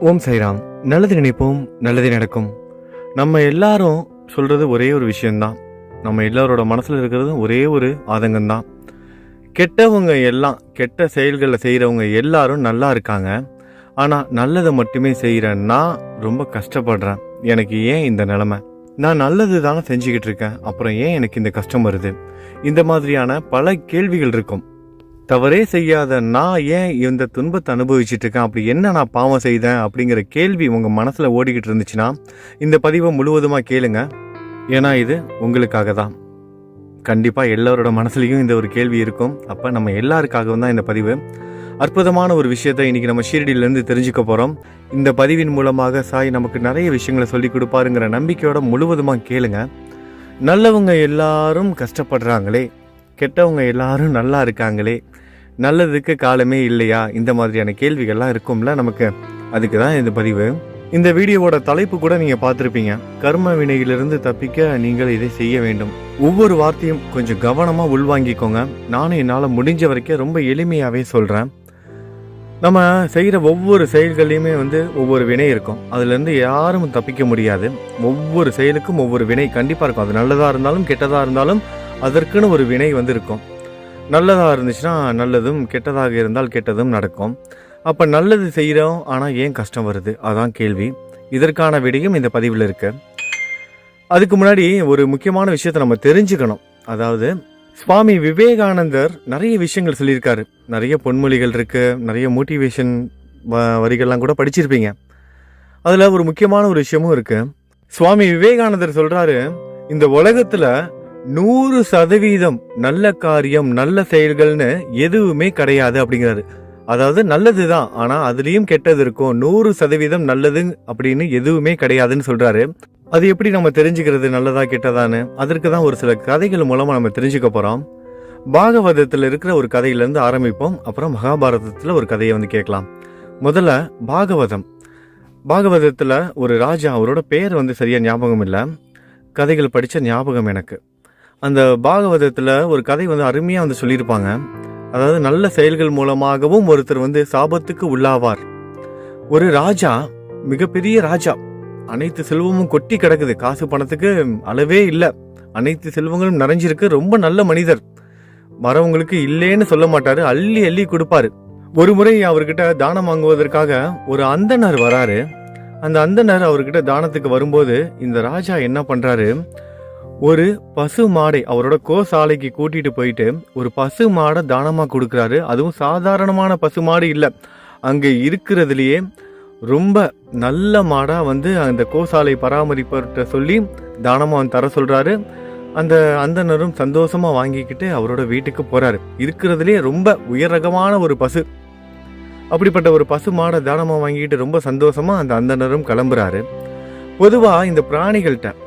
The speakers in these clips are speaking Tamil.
ஓம் சைராம். நல்லது நினைப்போம் நல்லது நடக்கும். நம்ம எல்லாரும் சொல்கிறது ஒரே ஒரு விஷயந்தான் நம்ம எல்லாரோட மனசில் இருக்கிறது ஒரே ஒரு ஆதங்கம்தான். கெட்டவங்க எல்லாம் கெட்ட செயல்களை செய்கிறவங்க எல்லாரும் நல்லா இருக்காங்க. ஆனால் நல்லதை மட்டுமே செய்கிற நான் ரொம்ப கஷ்டப்படுறேன். எனக்கு ஏன் இந்த நிலமை? நான் நல்லது தானே செஞ்சுக்கிட்டு இருக்கேன். அப்புறம் ஏன் எனக்கு இந்த கஷ்டம் வருது? இந்த மாதிரியான பல கேள்விகள் இருக்கும். தவறே செய்யாத நான் ஏன் இந்த துன்பத்தை அனுபவிச்சுட்டு இருக்கேன் அப்படி என்ன நான் பாவம் செய்தேன்? அப்படிங்கிற கேள்வி உங்கள் மனசில் ஓடிக்கிட்டு இருந்துச்சுன்னா இந்த பதிவை முழுவதுமாக கேளுங்க. ஏன்னா இது உங்களுக்காக தான். கண்டிப்பாக எல்லாரோட மனசுலையும் இந்த ஒரு கேள்வி இருக்கும். அப்போ நம்ம எல்லாருக்காகவும் தான் இந்த பதிவு. அற்புதமான ஒரு விஷயத்தை இன்றைக்கி நம்ம ஷீரடியிலேருந்து தெரிஞ்சுக்க போகிறோம் இந்த பதிவின் மூலமாக சாய் நமக்கு நிறைய விஷயங்களை சொல்லி கொடுப்பாருங்கிற நம்பிக்கையோட முழுவதுமாக கேளுங்க. நல்லவங்க எல்லாரும் கஷ்டப்படுறாங்களே. கெட்டவங்க எல்லாரும் நல்லா இருக்காங்களே. நல்லதுக்கு காலமே இல்லையா? இந்த மாதிரியான கேள்விகள்லாம் இருக்கும்ல நமக்கு. அதுக்கு தான் இந்த பதிவு. இந்த வீடியோவோட தலைப்பு கூட நீங்க பார்த்துருப்பீங்க. கர்ம வினையிலிருந்து தப்பிக்க நீங்கள் இதை செய்ய வேண்டும். ஒவ்வொரு வார்த்தையும் கொஞ்சம் கவனமா உள்வாங்கிக்கோங்க. நானும் என்னால் முடிஞ்ச வரைக்கும் ரொம்ப எளிமையாவே சொல்றேன். நம்ம செய்கிற ஒவ்வொரு செயல்கள்லையுமே வந்து ஒவ்வொரு வினை இருக்கும். அதுலேருந்து யாரும் தப்பிக்க முடியாது. ஒவ்வொரு செயலுக்கும் ஒவ்வொரு வினை கண்டிப்பாக இருக்கும். அது நல்லதாக இருந்தாலும் கெட்டதாக இருந்தாலும் அதற்குன்னு ஒரு வினை வந்து இருக்கும். நல்லதாக இருந்துச்சுன்னா நல்லதும் கெட்டதாக இருந்தால் கெட்டதும் நடக்கும். அப்போ நல்லது செய்கிறோம் ஆனால் ஏன் கஷ்டம் வருது? அதான் கேள்வி. இதற்கான விடையும் இந்த பதிவில் இருக்கு. அதுக்கு முன்னாடி ஒரு முக்கியமான விஷயத்தை நம்ம தெரிஞ்சுக்கணும். அதாவது சுவாமி விவேகானந்தர் நிறைய விஷயங்கள் சொல்லியிருக்காரு. நிறைய பொன்மொழிகள் இருக்குது நிறைய மோட்டிவேஷன் வ வரிகள்லாம் கூட படிச்சிருப்பீங்க. அதில் ஒரு முக்கியமான ஒரு விஷயமும் இருக்குது சுவாமி விவேகானந்தர் சொல்கிறாரு இந்த உலகத்தில் நூறு சதவீதம் நல்ல காரியம் நல்ல செயல்கள்னு எதுவுமே கிடையாது அப்படிங்கிறாரு அதாவது நல்லது தான் ஆனால் அதுலேயும் கெட்டது இருக்கும். நூறு சதவீதம் நல்லது அப்படின்னு எதுவுமே கிடையாதுன்னு சொல்கிறாரு அது எப்படி நம்ம தெரிஞ்சுக்கிறது நல்லதா கெட்டதான்னு? அதற்கு தான் ஒரு சில கதைகள் மூலமாக நம்ம தெரிஞ்சுக்க போகிறோம் பாகவதத்தில் இருக்கிற ஒரு கதையிலேருந்து ஆரம்பிப்போம். அப்புறம் மகாபாரதத்தில் ஒரு கதையை வந்து கேட்கலாம். முதல்ல பாகவதம். பாகவதத்தில் ஒரு ராஜா அவரோட பேர் வந்து சரியாக ஞாபகம் இல்லை கதைகள் படித்த ஞாபகம் எனக்கு. அந்த பாகவதத்தில் ஒரு கதை வந்து அருமையாக வந்து சொல்லியிருப்பாங்க. அதாவது நல்ல செயல்கள் மூலமாகவும் ஒருத்தர் வந்து சாபத்துக்கு உள்ளாவார். ஒரு ராஜா மிகப்பெரிய ராஜா அனைத்து செல்வமும் கொட்டி கிடக்குது. காசு பணத்துக்கு அளவே இல்லை. அனைத்து செல்வங்களும் நிறைஞ்சிருக்கு. ரொம்ப நல்ல மனிதர். வரவங்களுக்கு இல்லேன்னு சொல்ல மாட்டாரு. அள்ளி அள்ளி கொடுப்பாரு. ஒரு முறை அவர்கிட்ட தானம் வாங்குவதற்காக ஒரு அந்தனர் வராரு. அந்த அந்தனர் அவர்கிட்ட தானத்துக்கு வரும்போது இந்த ராஜா என்ன பண்றாரு? ஒரு பசு மாடை அவரோட கோசாலைக்கு கூட்டிட்டு போயிட்டு ஒரு பசு மாடை தானமா கொடுக்குறாரு? அதுவும் சாதாரணமான பசு மாடு இல்ல. அங்க இருக்கிறதுலயே ரொம்ப நல்ல மாடா வந்து அந்த கோசாலை பராமரிப்பவர்கிட்ட சொல்லி தானமா வந்து தர சொல்றாரு. அந்த அந்தனரும் சந்தோஷமா வாங்கிக்கிட்டு அவரோட வீட்டுக்கு போறாரு. இருக்கிறதுலே ரொம்ப உயர் ரகமான ஒரு பசு. அப்படிப்பட்ட ஒரு பசு மாடை தானமா வாங்கிக்கிட்டு ரொம்ப சந்தோஷமா அந்த அந்தனரும் கிளம்புறாரு. பொதுவா இந்த பிராணிகள்கிட்ட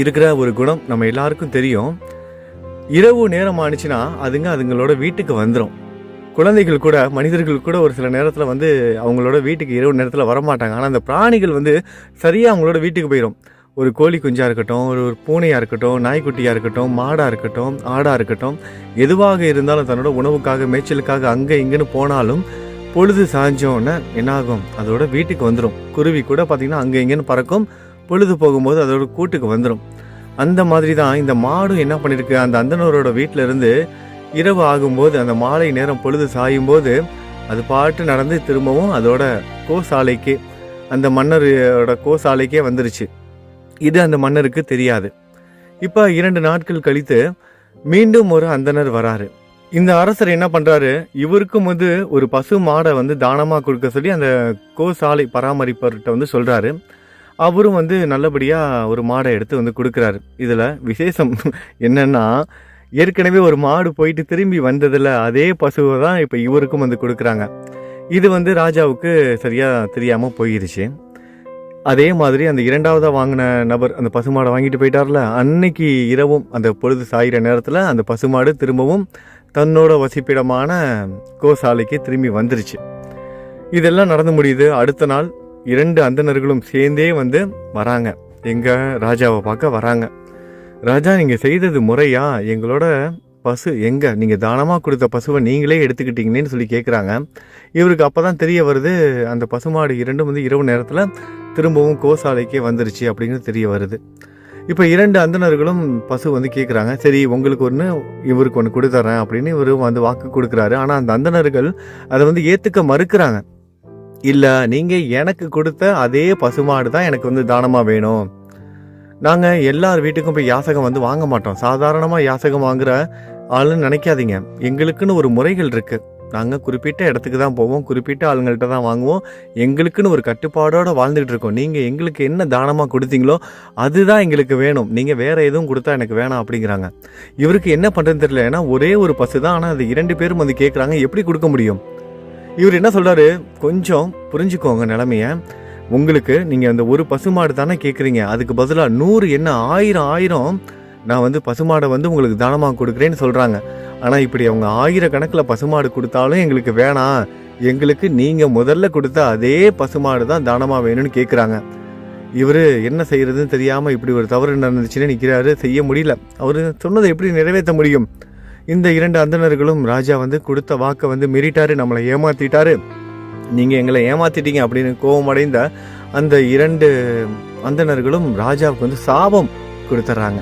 இருக்கிற ஒரு குணம் நம்ம எல்லாருக்கும் தெரியும். இரவு நேரம் ஆனிச்சுன்னா அதுங்க அதுங்களோட வீட்டுக்கு வந்துடும் குழந்தைகள் கூட மனிதர்கள் கூட ஒரு சில நேரத்தில் வந்து அவங்களோட வீட்டுக்கு இரவு நேரத்தில் வரமாட்டாங்க. ஆனால் அந்த பிராணிகள் வந்து சரியாக அவங்களோட வீட்டுக்கு போயிடும் ஒரு கோழி குஞ்சாக இருக்கட்டும் ஒரு ஒரு பூனையாக இருக்கட்டும் நாய்க்குட்டியாக இருக்கட்டும் மாடாக இருக்கட்டும் ஆடாக இருக்கட்டும் எதுவாக இருந்தாலும் தன்னோட உணவுக்காக மேய்ச்சலுக்காக அங்கே இங்கேன்னு போனாலும் பொழுது சாஞ்சோன்னே என்னாகும்? அதோட வீட்டுக்கு வந்துடும் குருவி கூட பார்த்திங்கன்னா அங்கே இங்கேன்னு பறக்கும். பொழுது போகும்போது அதோட கூட்டுக்கு வந்துடும் அந்த மாதிரி தான் இந்த மாடும் என்ன பண்ணியிருக்கு அந்த அந்தனரோட வீட்டில இருந்து இரவு ஆகும்போது அந்த மாலை நேரம் பொழுது சாயும் போது அது பாட்டு நடந்து திரும்பவும் அதோட கோசாலைக்கு அந்த மன்னரோட கோசாலைக்கே வந்துருச்சு. இது அந்த மன்னருக்கு தெரியாது. இப்போ இரண்டு நாட்கள் கழித்து மீண்டும் ஒரு அந்தனர் வராரு. இந்த அரசர் என்ன பண்ணுறாரு இவருக்கும் வந்து ஒரு பசு மாடை வந்து தானமாக கொடுக்க சொல்லி அந்த கோசாலை பராமரிப்பவர்கிட்ட வந்து சொல்கிறாரு அவரும் வந்து நல்லபடியாக ஒரு மாடை எடுத்து வந்து கொடுக்குறாரு. இதில் விசேஷம் என்னென்னா ஏற்கனவே ஒரு மாடு போயிட்டு திரும்பி வந்ததில் அதே பசுவை தான் இப்போ இவருக்கும் வந்து கொடுக்குறாங்க. இது வந்து ராஜாவுக்கு சரியாக தெரியாமல் போயிருச்சு. அதே மாதிரி அந்த இரண்டாவதாக வாங்கின நபர் அந்த பசுமாடை வாங்கிட்டு போயிட்டார்ல அன்னைக்கு இரவும் அந்த பொழுது சாயிற நேரத்தில் அந்த பசுமாடு திரும்பவும் தன்னோட வசிப்பிடமான கோசாலைக்கு திரும்பி வந்துருச்சு. இதெல்லாம் நடந்து முடியுது. அடுத்த நாள் இரண்டு அந்தணர்களும் சேர்ந்தே வந்து வராங்க. எங்கள் ராஜாவை பார்க்க வராங்க. ராஜா நீங்கள் செய்தது முறையா? எங்களோட பசு எங்கே? நீங்கள் தானமாக கொடுத்த பசுவை நீங்களே எடுத்துக்கிட்டீங்கன்னு சொல்லி கேட்குறாங்க இவருக்கு அப்போ தான் தெரிய வருது அந்த பசுமாடு இரண்டும் வந்து இரவு நேரத்தில் திரும்பவும் கோசாலைக்கே வந்துருச்சு அப்படிங்கிறது தெரிய வருது. இப்போ இரண்டு அந்தனர்களும் பசு வந்து கேட்குறாங்க சரி உங்களுக்கு ஒன்று இவருக்கு ஒன்று கொடுத்துறேன் அப்படின்னு இவர் வந்து வாக்கு கொடுக்குறாரு. ஆனால் அந்த அந்தணர்கள் அதை வந்து ஏற்றுக்க மறுக்கிறாங்க. இல்லை நீங்கள் எனக்கு கொடுத்த அதே பசுமாடு தான் எனக்கு வந்து தானமாக வேணும். நாங்கள் எல்லார் வீட்டுக்கும் போய் யாசகம் வந்து வாங்க மாட்டோம். சாதாரணமாக யாசகம் வாங்குற ஆளுன்னு நினைக்காதீங்க. எங்களுக்குன்னு ஒரு முறைகள் இருக்குது நாங்கள் குறிப்பிட்ட இடத்துக்கு தான் போவோம். குறிப்பிட்ட ஆளுங்கள்ட்ட தான் வாங்குவோம். எங்களுக்குன்னு ஒரு கட்டுப்பாடோடு வாழ்ந்துகிட்டு இருக்கோம். நீங்கள் எங்களுக்கு என்ன தானமாக கொடுத்தீங்களோ அதுதான் எங்களுக்கு வேணும். நீங்கள் வேறு எதுவும் கொடுத்தா எனக்கு வேணாம் அப்படிங்கிறாங்க. இவருக்கு என்ன பண்ணுறதுன்னு தெரியல. ஏன்னா ஒரே ஒரு பசு தான் ஆனால் அது இரண்டு பேரும் வந்து கேட்குறாங்க எப்படி கொடுக்க முடியும்? இவர் என்ன சொல்கிறாரு கொஞ்சம் புரிஞ்சுக்கோங்க நிலமையை. உங்களுக்கு நீங்கள் அந்த ஒரு பசுமாடு தானே கேட்குறீங்க அதுக்கு பதிலாக நூறு என்ன ஆயிரம் ஆயிரம் நான் வந்து பசுமாடை வந்து உங்களுக்கு தானமாக கொடுக்குறேன்னு சொல்கிறாங்க ஆனால் இப்படி அவங்க ஆயிரக்கணக்கில் பசுமாடு கொடுத்தாலும் எங்களுக்கு வேணாம். எங்களுக்கு நீங்கள் முதல்ல கொடுத்த அதே பசுமாடு தான் தானமாக வேணும்னு கேட்குறாங்க இவர் என்ன செய்கிறதுன்னு தெரியாமல் இப்படி ஒரு தவறு நடந்துச்சுன்னு நிற்கிறாரு செய்ய முடியல. அவர் சொன்னதை எப்படி நிறைவேற்ற முடியும்? இந்த இரண்டு அந்தணர்களும் ராஜா வந்து கொடுத்த வாக்கை வந்து மீறிட்டாரு நம்மளை ஏமாத்திட்டாரு. நீங்கள் எங்களை ஏமாத்திட்டீங்க அப்படின்னு கோபமடைந்த அந்த இரண்டு அந்தணர்களும் ராஜாவுக்கு வந்து சாபம் கொடுத்துட்றாங்க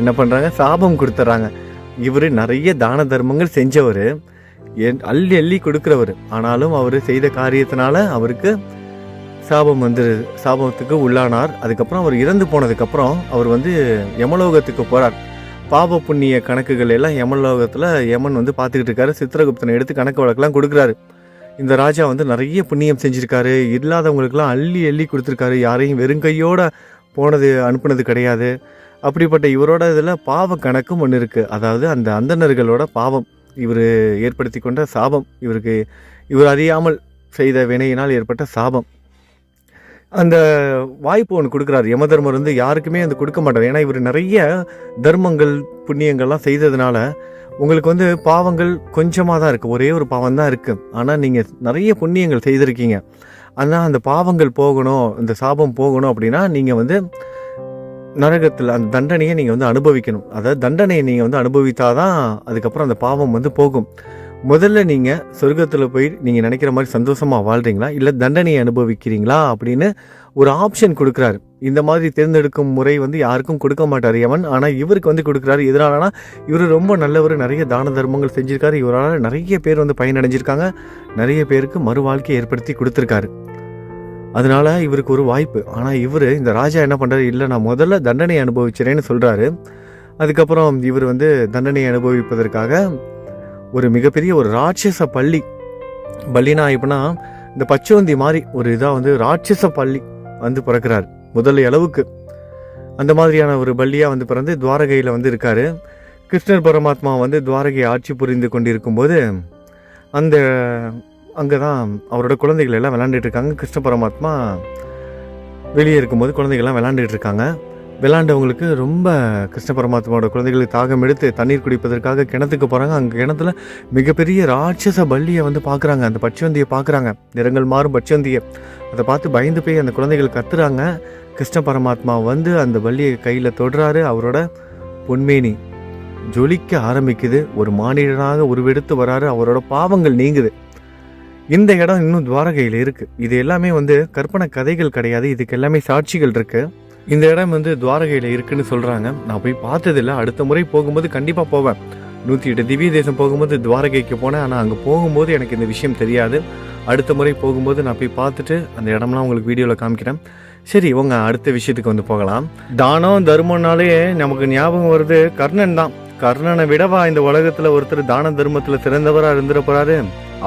என்ன பண்ணுறாங்க சாபம் கொடுத்துட்றாங்க இவர் நிறைய தான தர்மங்கள் செஞ்சவர் அள்ளி அள்ளி கொடுக்குறவர். ஆனாலும் அவர் செய்த காரியத்தினால அவருக்கு சாபம் வந்து சாபத்துக்கு உள்ளானார். அதுக்கப்புறம் அவர் இறந்து போனதுக்கப்புறம் அவர் வந்து யமலோகத்துக்கு போகிறார் பாப புண்ணிய கணக்குகள் எல்லாம் யமலோகத்தில் யமன் வந்து பார்த்துக்கிட்டு இருக்காரு. சித்திரகுப்தனை எடுத்து கணக்கு வழக்கெல்லாம் கொடுக்குறாரு. இந்த ராஜா வந்து நிறைய புண்ணியம் செஞ்சுருக்காரு. இல்லாதவங்களுக்கெல்லாம் அள்ளி அள்ளி கொடுத்துருக்காரு. யாரையும் வெறுங்கையோட போனது அனுப்புனது கிடையாது. அப்படிப்பட்ட இவரோட இதில் பாவ கணக்கும் ஒன்று இருக்குது அதாவது அந்த அந்தணர்களோட பாவம். இவர் ஏற்படுத்தி கொண்ட சாபம். இவருக்கு இவர் அறியாமல் செய்த வினையினால் ஏற்பட்ட சாபம். அந்த வாய்ப்பு ஒன்று கொடுக்குறாரு. யமதர்மர் வந்து யாருக்குமே அந்த கொடுக்க மாட்டார். ஏன்னா இவர் நிறைய தர்மங்கள் புண்ணியங்கள்லாம் செய்ததுனால உங்களுக்கு வந்து பாவங்கள் கொஞ்சமாக தான் இருக்குது ஒரே ஒரு பாவம் தான் இருக்குது ஆனால் நீங்கள் நிறைய புண்ணியங்கள் செய்திருக்கீங்க. ஆனால் அந்த பாவங்கள் போகணும் இந்த சாபம் போகணும் அப்படின்னா நீங்கள் வந்து நரகத்தில் அந்த தண்டனையை நீங்கள் வந்து அனுபவிக்கணும். அதாவது தண்டனையை நீங்கள் வந்து அனுபவித்தாதான் அதுக்கப்புறம் அந்த பாவம் வந்து போகும். முதல்ல நீங்கள் சொர்க்கத்தில் போய் நீங்கள் நினைக்கிற மாதிரி சந்தோஷமாக வாழ்கிறீங்களா இல்லை தண்டனையை அனுபவிக்கிறீங்களா? அப்படின்னு ஒரு ஆப்ஷன் கொடுக்குறாரு. இந்த மாதிரி தேர்ந்தெடுக்கும் முறை வந்து யாருக்கும் கொடுக்க மாட்டார் எவன் ஆனால் இவருக்கு வந்து கொடுக்குறாரு. இதனாலனா இவர் ரொம்ப நல்லவர் நிறைய தான தர்மங்கள் செஞ்சிருக்காரு. இவரால் நிறைய பேர் வந்து பயனடைஞ்சிருக்காங்க. நிறைய பேருக்கு மறு வாழ்க்கையை ஏற்படுத்தி கொடுத்துருக்காரு. அதனால இவருக்கு ஒரு வாய்ப்பு. ஆனால் இவர் இந்த ராஜா என்ன பண்ணுறாரு இல்லை நான் முதல்ல தண்டனை அனுபவிச்சிறேன்னு சொல்கிறாரு அதுக்கப்புறம் இவர் வந்து தண்டனை அனுபவிப்பதற்காக ஒரு மிகப்பெரிய ஒரு ராட்சச பள்ளி. பள்ளினா எப்படின்னா இந்த பச்சவந்தி மாதிரி ஒரு இதாக வந்து ராட்சச பள்ளி வந்து பிறக்கிறார் முதல் அளவுக்கு. அந்த மாதிரியான ஒரு பள்ளியாக வந்து பிறந்து துவாரகையில் வந்து இருக்கார். கிருஷ்ணர் பரமாத்மா வந்து துவாரகை ஆட்சி புரிந்து கொண்டிருக்கும்போது அந்த அங்கே தான் அவரோட குழந்தைகள் எல்லாம் விளாண்டுட்டு இருக்காங்க. கிருஷ்ண பரமாத்மா வெளியே இருக்கும்போது குழந்தைகள்லாம் விளாண்டுட்டு இருக்காங்க. விளாண்டவங்களுக்கு ரொம்ப கிருஷ்ண பரமாத்மாவோட குழந்தைகளுக்கு தாகம் எடுத்து தண்ணீர் குடிப்பதற்காக கிணத்துக்கு போகிறாங்க அங்கே கிணத்துல மிகப்பெரிய ராட்சச பள்ளியை வந்து பார்க்குறாங்க அந்த பட்சவந்தியை பார்க்குறாங்க நிறங்கள் மாறும் பட்சவந்தியை அதை பார்த்து பயந்து போய் அந்த குழந்தைகள் கத்துறாங்க. கிருஷ்ண பரமாத்மா வந்து அந்த பள்ளியை கையில் தொடுறாரு. அவரோட பொன்மேனி ஜொலிக்க ஆரம்பிக்குது. ஒரு மானிடனாக உருவெடுத்து வராரு. அவரோட பாவங்கள் நீங்குது. இந்த இடம் இன்னும் துவாரகையில் இருக்குது இது எல்லாமே வந்து கற்பனை கதைகள் கிடையாது. இதுக்கு எல்லாமே சாட்சிகள் இருக்குது இந்த இடம் வந்து துவாரகையில் இருக்குன்னு சொல்கிறாங்க நான் போய் பார்த்ததில்ல. அடுத்த முறை போகும்போது கண்டிப்பாக போவேன். நூற்றி எட்டு திவ்ய தேசம் போகும்போது துவாரகைக்கு போனேன். ஆனால் அங்கே போகும்போது எனக்கு இந்த விஷயம் தெரியாது. அடுத்த முறை போகும்போது நான் போய் பார்த்துட்டு அந்த இடம்லாம் உங்களுக்கு வீடியோவில் காமிக்கிறேன். சரி இவங்க அடுத்த விஷயத்துக்கு வந்து போகலாம். தானம் தர்மம்னாலே நமக்கு ஞாபகம் வருது. கர்ணன் தான். கர்ணனை விடவா இந்த உலகத்தில் ஒருத்தர் தான தர்மத்தில் சிறந்தவராக இருந்துட போகிறாரு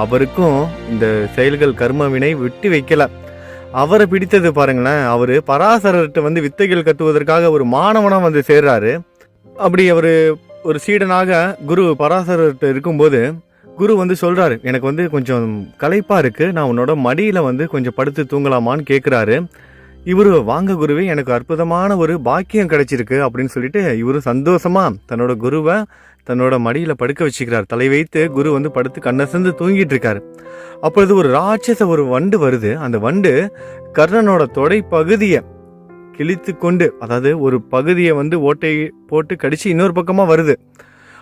அவருக்கும் இந்த செயல்கள் கர்ம வினை விட்டு வைக்கலை. அவரை பிடித்தது பாருங்களேன். அவர் பராசரர்கிட்ட வந்து வித்தைகள் கத்துவதற்காக ஒரு மாணவனாக வந்து சேர்றாரு. அப்படி அவர் ஒரு சீடனாக குரு பராசரர்கிட்ட இருக்கும்போது குரு வந்து சொல்கிறாரு எனக்கு வந்து கொஞ்சம் களைப்பாக இருக்குது நான் உன்னோட மடியில் வந்து கொஞ்சம் படுத்து தூங்கலாமான்னு கேட்குறாரு இவரு வாங்க குருவே எனக்கு அற்புதமான ஒரு பாக்கியம் கிடைச்சிருக்கு அப்படின்னு சொல்லிட்டு இவரு சந்தோஷமா தன்னோட குருவை தன்னோட மடியில படுக்க வச்சுக்கிறார். தலை வைத்து குரு வந்து படுத்து கண்ணசந்து தூங்கிட்டு இருக்காரு அப்பொழுது ஒரு ராட்சச ஒரு வண்டு வருது. அந்த வண்டு கர்ணனோட தொடை பகுதியை கிழித்து கொண்டு அதாவது ஒரு பகுதியை வந்து ஓட்டை போட்டு கடிச்சு இன்னொரு பக்கமா வருது.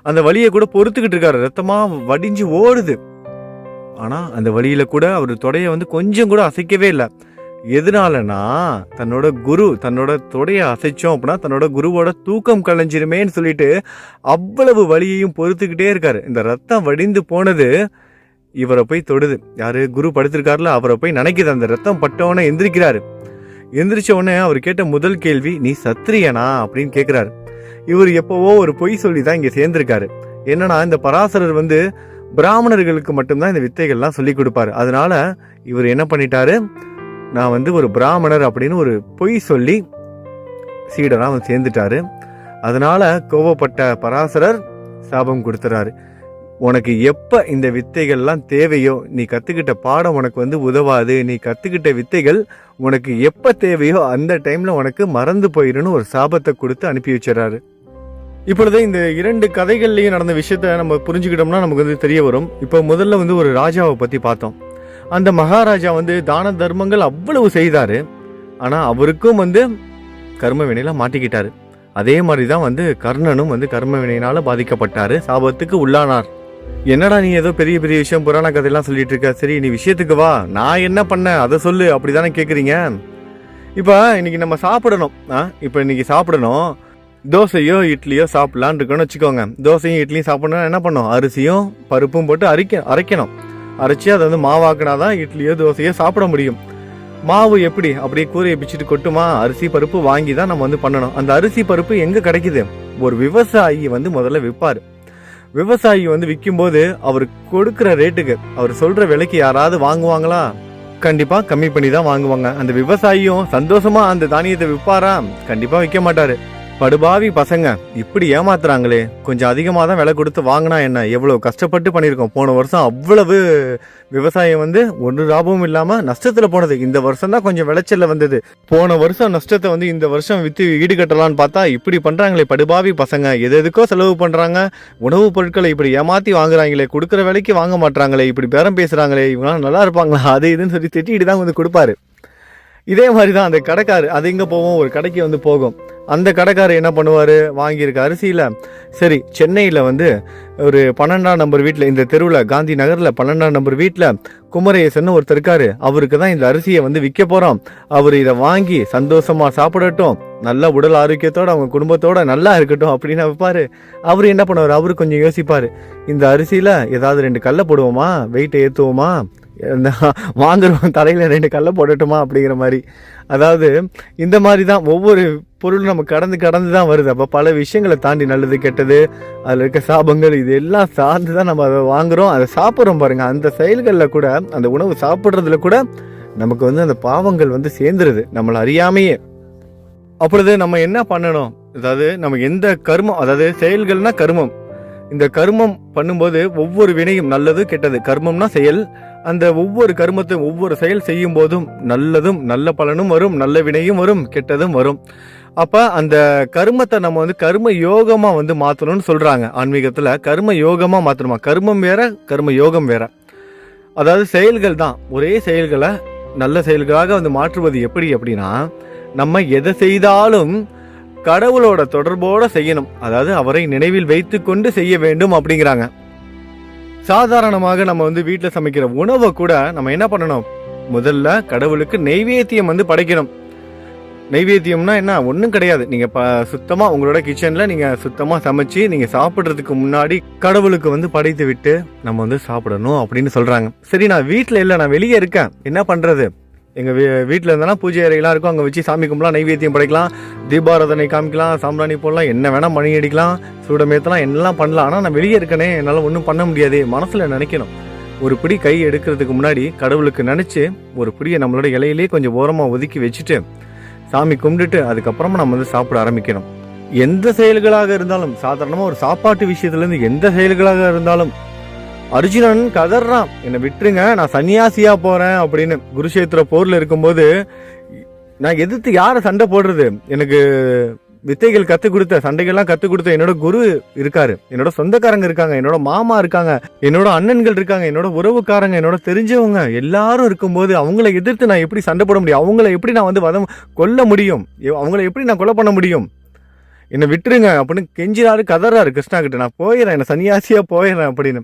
அந்த வழியை கூட பொறுத்துக்கிட்டு இருக்காரு. ரத்தமா வடிஞ்சு ஓடுது. ஆனா அந்த வழியில கூட அவர் தொடையை வந்து கொஞ்சம் கூட அசைக்கவே இல்லை. எதனாலனா தன்னோட குரு தன்னோட தொடைய அசைச்சோம் அப்படின்னா தன்னோட குருவோட தூக்கம் கலைஞ்சிருமேன்னு சொல்லிட்டு அவ்வளவு வழியையும் பொறுத்துக்கிட்டே இருக்காரு. இந்த ரத்தம் வடிந்து போனது இவரை போய் தொடுது. யாரு? குரு படுத்திருக்காருல அவரை போய் நினைக்குது. அந்த ரத்தம் பட்டவனே எந்திரிக்கிறாரு. எந்திரிச்ச உடனே அவர் கேட்ட முதல் கேள்வி நீ சத்திரியனா? அப்படின்னு கேட்குறாரு இவர் எப்பவோ ஒரு பொய் சொல்லி தான் இங்கே சேர்ந்திருக்காரு. என்னன்னா இந்த பராசரர் வந்து பிராமணர்களுக்கு மட்டும்தான் இந்த வித்தைகள்லாம் சொல்லி கொடுப்பாரு. அதனால இவர் என்ன பண்ணிட்டாரு? நான் வந்து ஒரு பிராமணர் அப்படின்னு ஒரு பொய் சொல்லி சீடராக அவன் சேர்ந்துட்டாரு. அதனால கோவப்பட்ட பராசரர் சாபம் கொடுத்துறாரு. உனக்கு எப்போ இந்த வித்தைகள்லாம் தேவையோ நீ கற்றுக்கிட்ட பாடம் உனக்கு வந்து உதவாது. நீ கற்றுக்கிட்ட வித்தைகள் உனக்கு எப்போ தேவையோ அந்த டைமில் உனக்கு மறந்து போயிடுன்னு ஒரு சாபத்தை கொடுத்து அனுப்பி வச்சிடறாரு. இப்பொழுது இந்த இரண்டு கதைகள்லேயும் நடந்த விஷயத்த நம்ம புரிஞ்சுக்கிட்டோம்னா நமக்கு வந்து தெரிய வரும். இப்போ முதல்ல வந்து ஒரு ராஜாவை பற்றி பார்த்தோம். அந்த மகாராஜா வந்து தான தர்மங்கள் அவ்வளவு செய்தார். ஆனால் அவருக்கும் வந்து கர்ம வினையில் மாட்டிக்கிட்டாரு. அதே மாதிரி தான் வந்து கர்ணனும் வந்து கர்ம வினையினால் பாதிக்கப்பட்டார். சாபத்துக்கு உள்ளானார். என்னடா நீ ஏதோ பெரிய பெரிய விஷயம் புராண கதையெல்லாம் சொல்லிட்டு இருக்க? சரி நீ விஷயத்துக்கு வா. நான் என்ன பண்ணேன்? அதை சொல்லு. அப்படி தானே கேட்குறீங்க இப்போ இன்னைக்கு நம்ம சாப்பிடணும். ஆ இப்போ இன்னைக்கு சாப்பிடணும். தோசையோ இட்லியோ சாப்பிட்லான்னு இருக்கோம்னு வச்சுக்கோங்க. தோசையும் இட்லியும் சாப்பிடணும் என்ன பண்ணணும் அரிசியும் பருப்பும் போட்டு அரைக்க அரைக்கணும். அரைச்சி அதை வந்து மாவாக்கினா தான் இட்லியோ தோசையோ சாப்பிட முடியும். மாவு எப்படி? அப்படியே கூரையை பிச்சுட்டு கொட்டுமா? அரிசி பருப்பு வாங்கி தான் நம்ம வந்து பண்ணணும். அந்த அரிசி பருப்பு எங்க கிடைக்குது? ஒரு விவசாயி வந்து முதல்ல விற்பாரு. விவசாயி வந்து விற்கும்போது அவர் கொடுக்குற ரேட்டுக்கு அவர் சொல்ற விலைக்கு யாராவது வாங்குவாங்களா? கண்டிப்பா கம்மி பண்ணி தான் வாங்குவாங்க. அந்த விவசாயியும் சந்தோஷமா அந்த தானியத்தை விற்பாரா? கண்டிப்பா விற்க மாட்டாரு. படுபாவி பசங்க இப்படி ஏமாத்துறாங்களே. கொஞ்சம் அதிகமாக தான் விலை கொடுத்து வாங்கினா என்ன? எவ்வளோ கஷ்டப்பட்டு பண்ணியிருக்கோம். போன வருஷம் அவ்வளவு விவசாயம் வந்து ஒரு லாபமும் இல்லாமல் நஷ்டத்தில் போனது. இந்த வருஷம் தான் கொஞ்சம் விளைச்சலில் வந்தது. போன வருஷம் நஷ்டத்தை வந்து இந்த வருஷம் விற்று ஈடுகட்டலான்னு பார்த்தா இப்படி பண்ணுறாங்களே படுபாவி பசங்க. எது எதுக்கோ செலவு பண்ணுறாங்க உணவுப் பொருட்களை இப்படி ஏமாற்றி வாங்குறாங்களே. கொடுக்குற விலைக்கு வாங்க மாட்றாங்களே. இப்படி பேரம் பேசுகிறாங்களே இவங்களாம் நல்லா இருப்பாங்களா? அது இதுன்னு சொல்லி திட்டிட்டு தான் வந்து கொடுப்பாரு. இதே மாதிரி தான் அந்த கடைக்காரு. அது எங்கே போவோம்? ஒரு கடைக்கு வந்து போகும். அந்த கடைக்காரர் என்ன பண்ணுவார்? வாங்கியிருக்க. அரிசியில் சரி சென்னையில் வந்து ஒரு பன்னெண்டாம் நம்பர் வீட்டில் இந்த தெருவில் காந்தி நகரில் பன்னெண்டாம் நம்பர் வீட்டில் குமரேசன் ஒருத்தர் இருக்காரு. அவருக்கு தான் இந்த அரிசியை வந்து விற்க போகிறோம் அவர் இதை வாங்கி சந்தோஷமாக சாப்பிடட்டும். நல்ல உடல் ஆரோக்கியத்தோட அவங்க குடும்பத்தோட நல்லா இருக்கட்டும் அப்படின்னு வைப்பார். அவர் என்ன பண்ணுவார்? அவர் கொஞ்சம் யோசிப்பார். இந்த அரிசியில் ஏதாவது ரெண்டு கல்லை போடுவோமா? வெயிட்டை ஏற்றுவோமா வாங்குறோம் தலையில் ரெண்டு கல்லை போடட்டுமா அப்படிங்கிற மாதிரி. அதாவது இந்த மாதிரி தான் ஒவ்வொரு பொருளும் நம்ம கடந்து கடந்து தான் வருது. அப்போ பல விஷயங்களை தாண்டி நல்லது கெட்டது அதில் இருக்க சாபங்கள் இது எல்லாம் சார்ந்து தான் நம்ம அதை வாங்குகிறோம் அதை சாப்பிட்றோம் பாருங்கள் அந்த செயல்களில் கூட அந்த உணவு சாப்பிட்றதுல கூட நமக்கு வந்து அந்த பாவங்கள் வந்து சேர்ந்துருது. நம்மளை அறியாமையே. அப்பொழுது நம்ம என்ன பண்ணணும்? அதாவது நம்ம எந்த கர்மம் அதாவது செயல்கள்னா கர்மம். இந்த கர்மம் பண்ணும்போது ஒவ்வொரு வினையும் நல்லது கெட்டது. கர்மம்னா செயல். அந்த ஒவ்வொரு கர்மத்தையும் ஒவ்வொரு செயல் செய்யும் போதும் நல்லதும் நல்ல பலனும் வரும் நல்ல வினையும் வரும் கெட்டதும் வரும். அப்ப அந்த கர்மத்தை நம்ம வந்து கர்ம யோகமா வந்து மாத்தணும்னு சொல்றாங்க ஆன்மீகத்துல. கர்ம யோகமா மாத்தணுமா? கர்மம் வேற கர்ம யோகம் வேற. அதாவது செயல்கள் தான். ஒரே செயல்களை நல்ல செயல்களாக வந்து மாற்றுவது எப்படி அப்படின்னா நம்ம எதை செய்தாலும் கடவுளோட தொடர்போட செய்யணும். அதாவது அவரை நினைவில் வைத்துக்கொண்டு செய்ய வேண்டும் அப்படிங்கிறாங்க. சாதாரணமாக நம்ம வந்து வீட்டில் சமைக்கிற உணவை கூட நம்ம என்ன பண்ணணும்? முதல்ல கடவுளுக்கு நெய்வேத்தியம் வந்து படைக்கணும். நெய்வேத்தியம்னா என்ன? ஒன்றும் கிடையாது. நீங்கள் ப சுத்தமாக உங்களோட கிச்சனில் நீங்கள் சுத்தமாக சமைச்சு நீங்கள் சாப்பிட்றதுக்கு முன்னாடி கடவுளுக்கு வந்து படைத்து விட்டு நம்ம வந்து சாப்பிடணும் அப்படின்னு சொல்கிறாங்க சரி நான் வீட்டில் இல்லை நான் வெளியே இருக்கேன். என்ன பண்ணுறது எங்கள் வீ வீட்டில் இருந்தாலும் பூஜை அறையெல்லாம் இருக்கும். அங்கே வச்சு சாமி கும்பலாம் நைவேத்தியம் படைக்கலாம். தீபாராதனை காமிக்கலாம் சாம்பிராணி போடலாம் என்ன வேணால் மணி அடிக்கலாம் சூடமேத்தலாம் என்னெல்லாம் பண்ணலாம். ஆனால் நான் வெளியே இருக்கனே என்னால் ஒன்றும் பண்ண முடியாது மனசில் நினைக்கணும். ஒரு பிடி கை எடுக்கிறதுக்கு முன்னாடி கடவுளுக்கு நினச்சி ஒரு பிடியை நம்மளோட இலையிலேயே கொஞ்சம் ஓரமாக ஒதுக்கி வச்சுட்டு சாமி கும்பிட்டுட்டு அதுக்கப்புறமா நம்ம வந்து சாப்பிட ஆரம்பிக்கணும். எந்த செயல்களாக இருந்தாலும் சாதாரணமாக ஒரு சாப்பாட்டு விஷயத்துலேருந்து எந்த செயல்களாக இருந்தாலும் அர்ஜுனன் கதறான் என்னை விட்டுருங்க நான் சன்னியாசியாக போகிறேன் அப்படின்னு குருஷேத்திர போரில் இருக்கும்போது நான் எதிர்த்து யாரை சண்டை போடுறது? எனக்கு வித்தைகள் கற்றுக் கொடுத்த சண்டைகள்லாம் கற்றுக் கொடுத்த என்னோட குரு இருக்காரு. என்னோட சொந்தக்காரங்க இருக்காங்க என்னோட மாமா இருக்காங்க என்னோட அண்ணன்கள் இருக்காங்க என்னோட உறவுக்காரங்க என்னோட தெரிஞ்சவங்க எல்லாரும் இருக்கும்போது அவங்கள எதிர்த்து நான் எப்படி சண்டை போட முடியும்? அவங்கள எப்படி நான் வந்து வதம் கொல்ல முடியும்? அவங்கள எப்படி நான் கொலை பண்ண முடியும்? என்னை விட்டுருங்க அப்படின்னு கெஞ்சினாரு கதறாரு கிருஷ்ணா கிட்ட. நான் போயிடுறேன் என்னை சன்னியாசியாக போயிடுறேன் அப்படின்னு.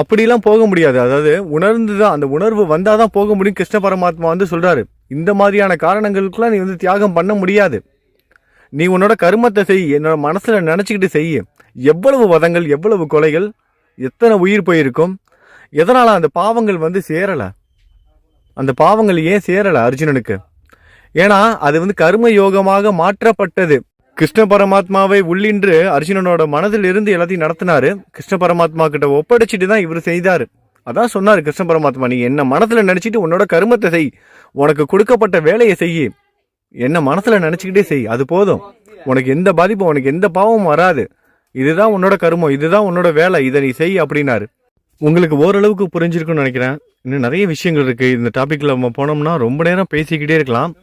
அப்படிலாம் போக முடியாது. அதாவது உணர்ந்து தான் அந்த உணர்வு வந்தால் தான் போக முடியும். கிருஷ்ண பரமாத்மா வந்து சொல்கிறாரு இந்த மாதிரியான காரணங்களுக்குலாம் நீ வந்து தியாகம் பண்ண முடியாது. நீ உன்னோட கருமத்தை செய் என்னோட மனசில் நினச்சிக்கிட்டு செய். எவ்வளவு வதங்கள் எவ்வளவு கொலைகள் எத்தனை உயிர் போயிருக்கும் எதனால் அந்த பாவங்கள் வந்து சேரலை? அந்த பாவங்கள் ஏன் சேரலை அர்ஜுனனுக்கு? ஏன்னா அது வந்து கர்ம யோகமாக மாற்றப்பட்டது. கிருஷ்ண பரமாத்மாவை உள்ளின்று அர்ஜுனனோட மனதில் இருந்து எல்லாத்தையும் நடத்தினாரு. கிருஷ்ண பரமாத்மா கிட்ட ஒப்படைச்சிட்டு தான் இவர் செய்தார். அதான் சொன்னார் கிருஷ்ண பரமாத்மா நீ என்ன மனசுல நினச்சிட்டு உன்னோட கருமத்தை செய். உனக்கு கொடுக்கப்பட்ட வேலையை செய் என்ன மனசில் நினச்சிக்கிட்டே செய். அது போதும். உனக்கு எந்த பாதிப்பும் உனக்கு எந்த பாவமும் வராது. இதுதான் உன்னோட கருமம் இதுதான் உன்னோட வேலை இதை நீ செய் அப்படின்னாரு. உங்களுக்கு ஓரளவுக்கு புரிஞ்சிருக்குன்னு நினைக்கிறேன். இன்னும் நிறைய விஷயங்கள் இருக்குது இந்த டாப்பிக்கில் நம்ம போனோம்னா ரொம்ப நேரம் பேசிக்கிட்டே இருக்கலாம்.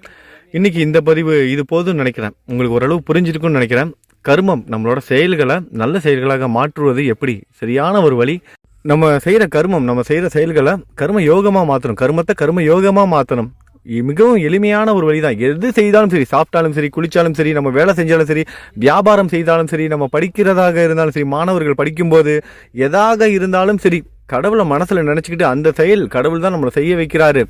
இன்றைக்கி இந்த பதிவு இது போதும்னு நினைக்கிறேன். உங்களுக்கு ஓரளவு புரிஞ்சிருக்குன்னு நினைக்கிறேன். கர்மம் நம்மளோட செயல்களை நல்ல செயல்களாக மாற்றுவது எப்படி? சரியான ஒரு வழி. நம்ம செய்கிற கர்மம் நம்ம செய்கிற செயல்களை கர்ம யோகமாக மாற்றணும் கர்மத்தை கர்ம யோகமாக மாற்றணும் மிகவும் எளிமையான ஒரு வழி தான் எது செய்தாலும் சரி சாப்பிட்டாலும் சரி குளித்தாலும் சரி நம்ம வேலை செஞ்சாலும் சரி வியாபாரம் செய்தாலும் சரி நம்ம படிக்கிறதாக இருந்தாலும் சரி மாணவர்கள் படிக்கும்போது எதாக இருந்தாலும் சரி கடவுளை மனசில் நினச்சிக்கிட்டு அந்த செயல் கடவுள் தான் நம்மளை செய்ய வைக்கிறாரு.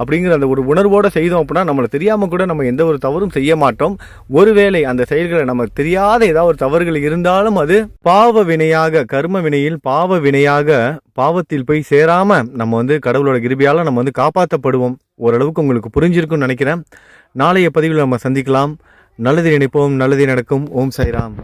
அப்படிங்கிற அந்த ஒரு உணர்வோடு செய்தோம் அப்படின்னா நம்மளை தெரியாமல் கூட நம்ம எந்த ஒரு தவறும் செய்ய மாட்டோம். ஒருவேளை அந்த செயல்களை நம்ம தெரியாத ஏதாவது ஒரு தவறுகள் இருந்தாலும் அது பாவ வினையாக கர்ம வினையில் பாவ வினையாக பாவத்தில் போய் சேராம நம்ம வந்து கடவுளோட கிருபியால் நம்ம வந்து காப்பாற்றப்படுவோம் ஓரளவுக்கு உங்களுக்கு புரிஞ்சிருக்கும்னு நினைக்கிறேன். நாளைய பதிவில் நம்ம சந்திக்கலாம். நல்லது நினைப்போம் நல்லது நடக்கும். ஓம் சாய்ராம்.